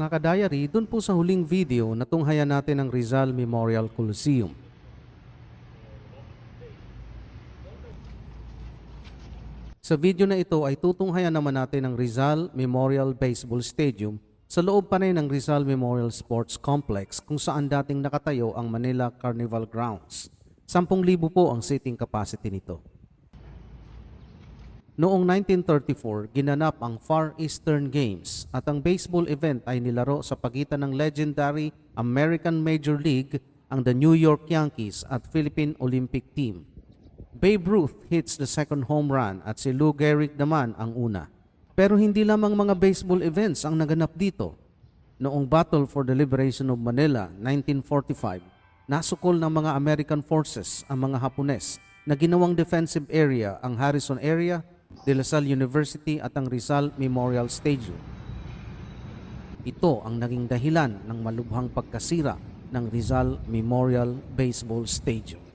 mga kadayari, dun po sa huling video na tunghayan natin ang Rizal Memorial Coliseum. Sa video na ito ay tutunghayan naman natin ang Rizal Memorial Baseball Stadium sa loob pa rin ng Rizal Memorial Sports Complex kung saan dating nakatayo ang Manila Carnival Grounds. 10,000 po ang seating capacity nito. Noong 1934, ginanap ang Far Eastern Games at ang baseball event ay nilaro sa pagitan ng legendary American Major League, ang the New York Yankees at Philippine Olympic Team. Babe Ruth hits the second home run at si Lou Gehrig naman ang una. Pero hindi lamang mga baseball events ang naganap dito. Noong Battle for the Liberation of Manila, 1945, nasukol ng mga American forces ang mga Hapones na ginawang defensive area ang Harrison area, De La Salle University at ang Rizal Memorial Stadium. Ito ang naging dahilan ng malubhang pagkasira ng Rizal Memorial Baseball Stadium.